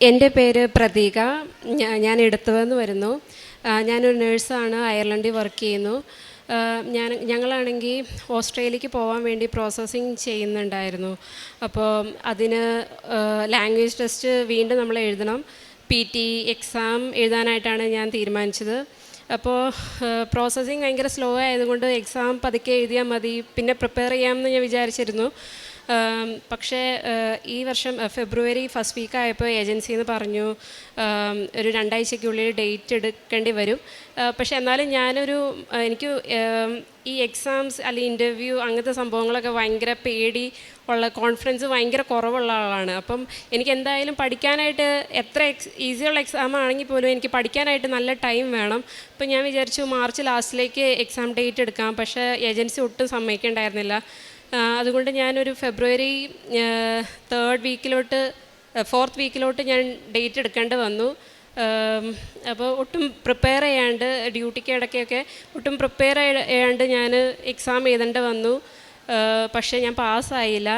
എന്റെ പേര് പ്രതീക. ഞാൻ എടുത്തുവെന്ന് വരുന്നു. ഞാനൊരു നേഴ്സാണ്. അയർലൻഡിൽ വർക്ക് ചെയ്യുന്നു. ഞാൻ ഞങ്ങളാണെങ്കിൽ ഓസ്ട്രേലിയക്ക് പോകാൻ വേണ്ടി പ്രോസസ്സിങ് ചെയ്യുന്നുണ്ടായിരുന്നു. അപ്പോൾ അതിന് ലാംഗ്വേജ് ടെസ്റ്റ് വീണ്ടും നമ്മൾ എഴുതണം. പി ടി എക്സാം എഴുതാനായിട്ടാണ് ഞാൻ തീരുമാനിച്ചത്. അപ്പോൾ പ്രോസസ്സിങ് ഭയങ്കര സ്ലോ ആയതുകൊണ്ട് എക്സാം പതുക്കെ എഴുതിയാൽ മതി. പിന്നെ പ്രിപ്പയർ ചെയ്യാമെന്ന് ഞാൻ വിചാരിച്ചിരുന്നു. പക്ഷേ ഈ വർഷം ഫെബ്രുവരി ഫസ്റ്റ് വീക്ക് ആയപ്പോൾ ഏജൻസി എന്ന് പറഞ്ഞു ഒരു രണ്ടാഴ്ചയ്ക്കുള്ളിൽ ഡേറ്റ് എടുക്കേണ്ടി വരും. പക്ഷെ എന്നാലും ഞാനൊരു എനിക്ക് ഈ എക്സാംസ് അല്ലെങ്കിൽ ഇന്റർവ്യൂ അങ്ങനത്തെ സംഭവങ്ങളൊക്കെ ഭയങ്കര പേടി ഉള്ള കോൺഫിഡൻസ് ഭയങ്കര കുറവുള്ള ആളാണ്. അപ്പം എനിക്ക് എന്തായാലും പഠിക്കാനായിട്ട് എത്ര എക്സ് ഈസിയുള്ള എക്സാം ആണെങ്കിൽ പോലും എനിക്ക് പഠിക്കാനായിട്ട് നല്ല ടൈം വേണം. അപ്പം ഞാൻ വിചാരിച്ചു മാർച്ച് ലാസ്റ്റിലേക്ക് എക്സാം ഡേറ്റ് എടുക്കാം. പക്ഷേ ഏജൻസി ഒട്ടും സമ്മതിക്കണ്ടായിരുന്നില്ല. അതുകൊണ്ട് ഞാനൊരു ഫെബ്രുവരി തേർഡ് വീക്കിലോട്ട് ഫോർത്ത് വീക്കിലോട്ട് ഞാൻ ഡേറ്റ് എടുക്കേണ്ടി വന്നു. അപ്പോൾ ഒട്ടും പ്രിപ്പയർ ചെയ്യാണ്ട് ഡ്യൂട്ടിക്ക് ഇടയ്ക്കൊക്കെ ഒട്ടും പ്രിപ്പയർ ചെയ്യാണ്ട് ഞാൻ എക്സാം എഴുതേണ്ടി വന്നു. പക്ഷേ ഞാൻ പാസ്സായില്ല.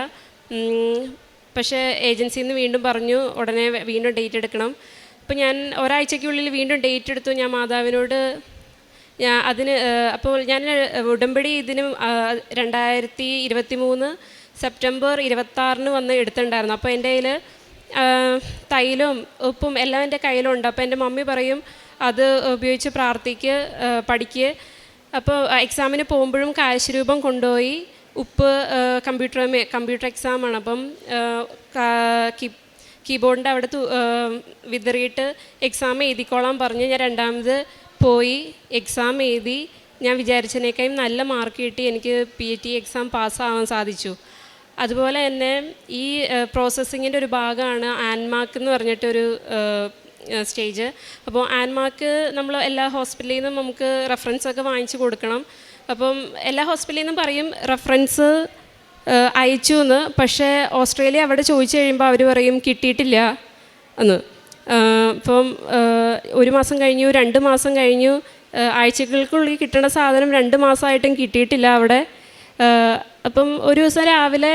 പക്ഷേ ഏജൻസിയിൽ നിന്ന് വീണ്ടും പറഞ്ഞു ഉടനെ വീണ്ടും ഡേറ്റ് എടുക്കണം. അപ്പോൾ ഞാൻ ഒരാഴ്ചയ്ക്കുള്ളിൽ വീണ്ടും ഡേറ്റ് എടുത്തു. ഞാൻ മാതാവിനോട് ഞാൻ അതിന് അപ്പോൾ ഞാൻ ഉടമ്പടി ഇതിന് രണ്ടായിരത്തി ഇരുപത്തി മൂന്ന് സെപ്റ്റംബർ ഇരുപത്താറിന് വന്ന് എടുത്തിട്ടുണ്ടായിരുന്നു. അപ്പോൾ എന്റെ കയ്യിൽ തൈലും ഉപ്പും എല്ലാം എന്റെ കയ്യിലുണ്ട്. അപ്പോൾ എന്റെ മമ്മി പറയും അത് ഉപയോഗിച്ച് പ്രാർത്ഥിക്ക് പഠിക്ക്. അപ്പോൾ എക്സാമിന് പോകുമ്പോഴും കാശ് കൊണ്ടുപോയി ഉപ്പ് കമ്പ്യൂട്ടർ കമ്പ്യൂട്ടർ എക്സാമാണ്. അപ്പം കീബോർഡിന്റെ അവിടെ വിതറിയിട്ട് എക്സാം എഴുതിക്കോളാൻ പറഞ്ഞ് ഞാൻ രണ്ടാമത് പോയി എക്സാം എഴുതി ഞാൻ വിചാരിച്ചതിനേക്കാളും നല്ല മാർക്ക് കിട്ടി എനിക്ക് പി ടി എക്സാം പാസ്സാവാൻ സാധിച്ചു. അതുപോലെ തന്നെ ഈ പ്രോസസ്സിങ്ങിന്റെ ഒരു ഭാഗമാണ് ആൻമാർക്ക് എന്ന് പറഞ്ഞിട്ടൊരു സ്റ്റേജ് അപ്പോൾ ആൻമാർക്ക് നമ്മൾ എല്ലാ ഹോസ്പിറ്റലിൽ നിന്നും നമുക്ക് റെഫറൻസ് ഒക്കെ വാങ്ങിച്ചു കൊടുക്കണം. അപ്പം എല്ലാ ഹോസ്പിറ്റലിൽ നിന്നും പറയും റെഫറൻസ് അയച്ചു എന്ന്. പക്ഷേ ഓസ്ട്രേലിയ അവിടെ ചോദിച്ചു കഴിയുമ്പോൾ അവർ പറയും കിട്ടിയിട്ടില്ല എന്ന്. ഇപ്പം ഒരു മാസം കഴിഞ്ഞു രണ്ട് മാസം കഴിഞ്ഞു ആഴ്ചകൾക്കുള്ളിൽ കിട്ടേണ്ട സാധനം രണ്ട് മാസമായിട്ടും കിട്ടിയിട്ടില്ല അവിടെ. അപ്പം ഒരു ദിവസം രാവിലെ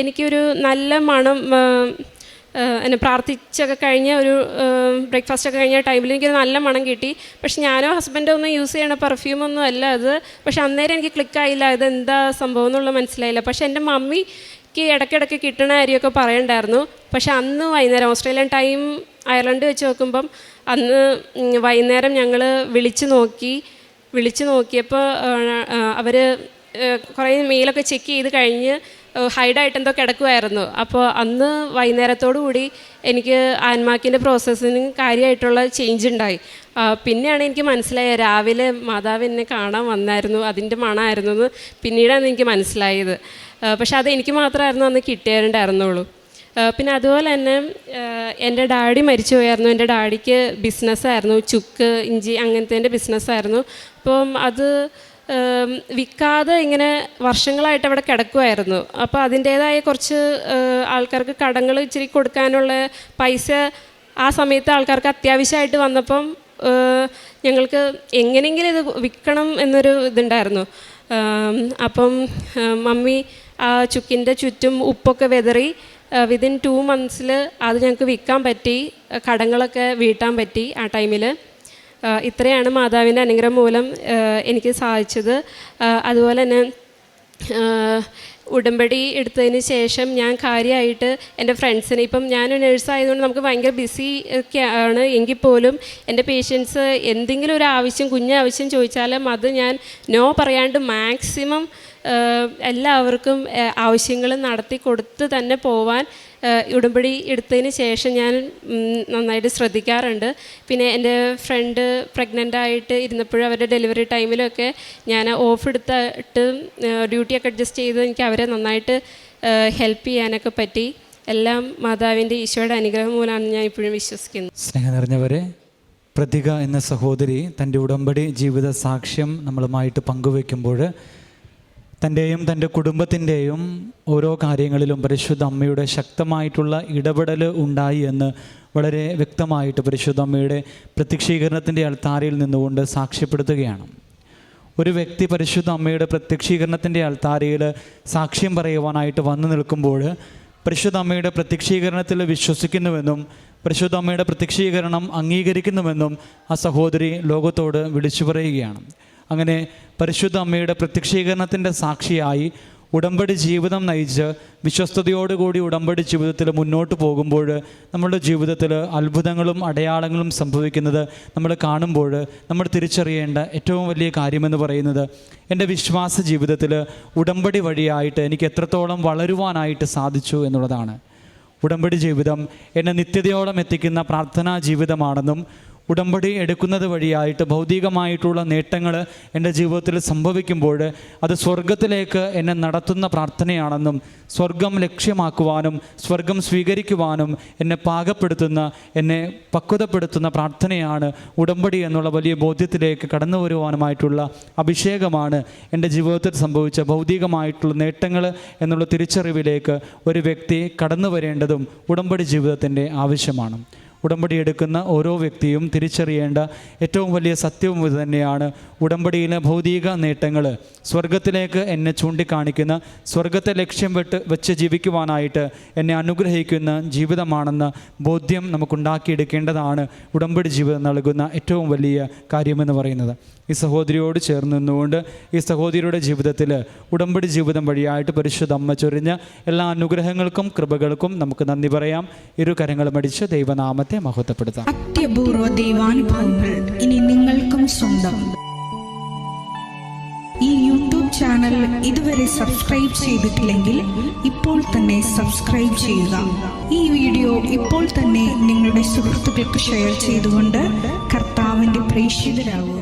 എനിക്കൊരു നല്ല മണം എന്നെ പ്രാർത്ഥിച്ചൊക്കെ കഴിഞ്ഞ ഒരു ബ്രേക്ക്ഫാസ്റ്റ് ഒക്കെ കഴിഞ്ഞ ടൈമിൽ എനിക്കൊരു നല്ല മണം കിട്ടി. പക്ഷെ ഞാനോ ഹസ്ബൻഡോ ഒന്നും യൂസ് ചെയ്യണ പെർഫ്യൂമൊന്നും അല്ല അത്. പക്ഷെ അന്നേരം എനിക്ക് ക്ലിക്കായില്ല ഇത് എന്താ സംഭവം എന്നുള്ളത് മനസ്സിലായില്ല. പക്ഷെ എന്റെ മമ്മിക്ക് ഇടയ്ക്കിടയ്ക്ക് കിട്ടണ കാര്യമൊക്കെ പറയണ്ടായിരുന്നു. പക്ഷെ അന്ന് വൈകുന്നേരം ഓസ്ട്രേലിയൻ ടൈം അയർലൻഡ് വെച്ച് നോക്കുമ്പം അന്ന് വൈകുന്നേരം ഞങ്ങൾ വിളിച്ച് നോക്കി വിളിച്ച് നോക്കിയപ്പോൾ അവർ കുറേ മെയിലൊക്കെ ചെക്ക് ചെയ്ത് കഴിഞ്ഞ് ഹൈഡായിട്ട് എന്തോ കിടക്കുമായിരുന്നു അപ്പോൾ അന്ന് വൈകുന്നേരത്തോടു കൂടി എനിക്ക് ആൻമാക്കിന്റെ പ്രോസസ്സിന് കാര്യമായിട്ടുള്ള ചേഞ്ച് ഉണ്ടായി. പിന്നെയാണ് എനിക്ക് മനസ്സിലായത് രാവിലെ മാതാവ് എന്നെ കാണാൻ വന്നായിരുന്നു അതിന്റെ മണമായിരുന്നു എന്ന് പിന്നീടാണ് എനിക്ക് മനസ്സിലായത്. പക്ഷേ അത് എനിക്ക് മാത്രമായിരുന്നു അന്ന് കിട്ടിയിട്ടുണ്ടായിരുന്നുള്ളൂ പിന്നെ അതുപോലെ തന്നെ എന്റെ ഡാഡി മരിച്ചു പോയായിരുന്നു എന്റെ ഡാഡിക്ക് ബിസിനസ്സായിരുന്നു. ചുക്ക് ഇഞ്ചി അങ്ങനത്തെ ബിസിനസ്സായിരുന്നു. അപ്പം അത് വിൽക്കാതെ ഇങ്ങനെ വർഷങ്ങളായിട്ട് അവിടെ കിടക്കുമായിരുന്നു അപ്പോൾ അതിന്റേതായ കുറച്ച് ആൾക്കാർക്ക് കടങ്ങൾ ഇച്ചിരി കൊടുക്കാനുള്ള പൈസ ആ സമയത്ത് ആൾക്കാർക്ക് അത്യാവശ്യമായിട്ട് വന്നപ്പം ഞങ്ങൾക്ക് എങ്ങനെയെങ്കിലും ഇത് വിൽക്കണം എന്നൊരു ഇതുണ്ടായിരുന്നു. അപ്പം മമ്മി ആ ചുക്കിന്റെ ചുറ്റും ഉപ്പൊക്കെ വെതറി വിതിൻ ടു മന്ത്സിൽ അത് ഞങ്ങൾക്ക് വിൽക്കാൻ പറ്റി കടങ്ങളൊക്കെ വീട്ടാൻ പറ്റി ആ ടൈമിൽ ഇത്രയാണ് മാതാവിന്റെ അനുഗ്രഹം മൂലം എനിക്ക് സാധിച്ചത്. അതുപോലെ തന്നെ ഉടമ്പടി എടുത്തതിന് ശേഷം ഞാൻ കാര്യമായിട്ട് എന്റെ ഫ്രണ്ട്സിന് ഇപ്പം ഞാൻ നേഴ്സായതുകൊണ്ട് നമുക്ക് ഭയങ്കര ബിസി ഒക്കെ ആണ് എങ്കിൽ പോലും എന്റെ പേഷ്യൻസ് എന്തെങ്കിലും ഒരു ആവശ്യം കുഞ്ഞാവശ്യം ചോദിച്ചാലും അത് ഞാൻ നോ പറയാണ്ട് മാക്സിമം എല്ലാവർക്കും ആവശ്യങ്ങൾ നടത്തി കൊടുത്ത് തന്നെ പോവാൻ ഉടമ്പടി എടുത്തതിന് ശേഷം ഞാൻ നന്നായിട്ട് ശ്രദ്ധിക്കാറുണ്ട്. പിന്നെ എന്റെ ഫ്രണ്ട് പ്രഗ്നന്റ് ആയിട്ട് ഇരുന്നപ്പോഴും അവരുടെ ഡെലിവറി ടൈമിലൊക്കെ ഞാൻ ഓഫ് എടുത്തിട്ട് ഡ്യൂട്ടിയൊക്കെ അഡ്ജസ്റ്റ് ചെയ്ത് എനിക്ക് അവരെ നന്നായിട്ട് ഹെൽപ്പ് ചെയ്യാനൊക്കെ പറ്റി. എല്ലാം മാതാവിന്റെ ഈശോയുടെ അനുഗ്രഹം മൂലമാണ് ഞാൻ ഇപ്പോഴും വിശ്വസിക്കുന്നത് സ്നേഹം നിറഞ്ഞവരെ പ്രതിക എന്ന സഹോദരി തന്റെ ഉടമ്പടി ജീവിത സാക്ഷ്യം നമ്മളുമായിട്ട് പങ്കുവെക്കുമ്പോൾ തന്റെയും തന്റെ കുടുംബത്തിന്റെയും ഓരോ കാര്യങ്ങളിലും പരിശുദ്ധ അമ്മയുടെ ശക്തമായിട്ടുള്ള ഇടപെടൽ ഉണ്ടായി എന്ന് വളരെ വ്യക്തമായിട്ട് പരിശുദ്ധ അമ്മയുടെ പ്രത്യക്ഷീകരണത്തിന്റെ അൾത്താരയിൽ നിന്നുകൊണ്ട് സാക്ഷ്യപ്പെടുത്തുകയാണ്. ഒരു വ്യക്തി പരിശുദ്ധ അമ്മയുടെ പ്രത്യക്ഷീകരണത്തിന്റെ അൾത്താരയിൽ സാക്ഷ്യം പറയുവാനായിട്ട് വന്നു നിൽക്കുമ്പോൾ പരിശുദ്ധ അമ്മയുടെ പ്രത്യക്ഷീകരണത്തിൽ വിശ്വസിക്കുന്നുവെന്നും പരിശുദ്ധ അമ്മയുടെ പ്രത്യക്ഷീകരണം അംഗീകരിക്കുന്നുവെന്നും ആ സഹോദരി ലോകത്തോട് വിളിച്ചു പറയുകയാണ്. അങ്ങനെ പരിശുദ്ധ അമ്മയുടെ പ്രത്യക്ഷീകരണത്തിന്റെ സാക്ഷിയായി ഉടമ്പടി ജീവിതം നയിച്ച് വിശ്വസ്തയോടുകൂടി ഉടമ്പടി ജീവിതത്തിൽ മുന്നോട്ട് പോകുമ്പോൾ നമ്മുടെ ജീവിതത്തിൽ അത്ഭുതങ്ങളും അടയാളങ്ങളും സംഭവിക്കുന്നത് നമ്മൾ കാണുമ്പോൾ നമ്മൾ തിരിച്ചറിയേണ്ട ഏറ്റവും വലിയ കാര്യമെന്ന് പറയുന്നത് എന്റെ വിശ്വാസ ജീവിതത്തിൽ ഉടമ്പടി വഴിയായിട്ട് എനിക്ക് എത്രത്തോളം വളരുവാനായിട്ട് സാധിച്ചു എന്നുള്ളതാണ്. ഉടമ്പടി ജീവിതം എന്നെ നിത്യതയോളം എത്തിക്കുന്ന പ്രാർത്ഥനാ ജീവിതമാണെന്നും ഉടമ്പടി എടുക്കുന്നത് വഴിയായിട്ട് ഭൗതികമായിട്ടുള്ള നേട്ടങ്ങൾ എന്റെ ജീവിതത്തിൽ സംഭവിക്കുമ്പോൾ അത് സ്വർഗത്തിലേക്ക് എന്നെ നടത്തുന്ന പ്രാർത്ഥനയാണെന്നും സ്വർഗം ലക്ഷ്യമാക്കുവാനും സ്വർഗം സ്വീകരിക്കുവാനും എന്നെ പാകപ്പെടുത്തുന്ന എന്നെ പക്വതപ്പെടുത്തുന്ന പ്രാർത്ഥനയാണ് ഉടമ്പടി എന്നുള്ള വലിയ ബോധ്യത്തിലേക്ക് കടന്നു വരുവാനുമായിട്ടുള്ള അഭിഷേകമാണ് എന്റെ ജീവിതത്തിൽ സംഭവിച്ച ഭൗതികമായിട്ടുള്ള നേട്ടങ്ങൾ എന്നുള്ള തിരിച്ചറിവിലേക്ക് ഒരു വ്യക്തി കടന്നു വരേണ്ടതും ഉടമ്പടി ജീവിതത്തിന്റെ ആവശ്യമാണ്. ഉടമ്പടി എടുക്കുന്ന ഓരോ വ്യക്തിയും തിരിച്ചറിയേണ്ട ഏറ്റവും വലിയ സത്യവും ഇത് തന്നെയാണ്. ഉടമ്പടിയിലെ ഭൗതിക നേട്ടങ്ങൾ സ്വർഗത്തിലേക്ക് എന്നെ ചൂണ്ടിക്കാണിക്കുന്ന സ്വർഗത്തെ ലക്ഷ്യം വെട്ട് വെച്ച് ജീവിക്കുവാനായിട്ട് എന്നെ അനുഗ്രഹിക്കുന്ന ജീവിതമാണെന്ന് ബോധ്യം നമുക്കുണ്ടാക്കിയെടുക്കേണ്ടതാണ് ഉടമ്പടി ജീവിതം നൽകുന്ന ഏറ്റവും വലിയ കാര്യമെന്ന് പറയുന്നത്. ഈ സഹോദരിയോട് ചേർന്ന് നിന്നുകൊണ്ട് ഈ സഹോദരിയുടെ ജീവിതത്തിൽ ഉടമ്പടി ജീവിതം വഴിയായിട്ട് പരിശുദ്ധ അമ്മ ചൊരിഞ്ഞ എല്ലാ അനുഗ്രഹങ്ങൾക്കും കൃപകൾക്കും നമുക്ക് നന്ദി പറയാം. ഇരു കരങ്ങളും അടിച്ച് ദൈവനാമത്തെ മഹത്വപ്പെടുത്താം. അത്യപൂർവ ദൈവാനുഭവങ്ങൾ ഇനി നിങ്ങൾക്കും സ്വന്തം. ഈ യൂട്യൂബ് ചാനൽ ഇതുവരെ സബ്സ്ക്രൈബ് ചെയ്തിട്ടില്ലെങ്കിൽ ഇപ്പോൾ തന്നെ സബ്സ്ക്രൈബ് ചെയ്യുക. ഈ വീഡിയോ ഇപ്പോൾ തന്നെ നിങ്ങളുടെ സുഹൃത്തുക്കൾക്ക് ഷെയർ ചെയ്തുകൊണ്ട് കർത്താവിന്റെ പ്രേക്ഷിതരാകുക.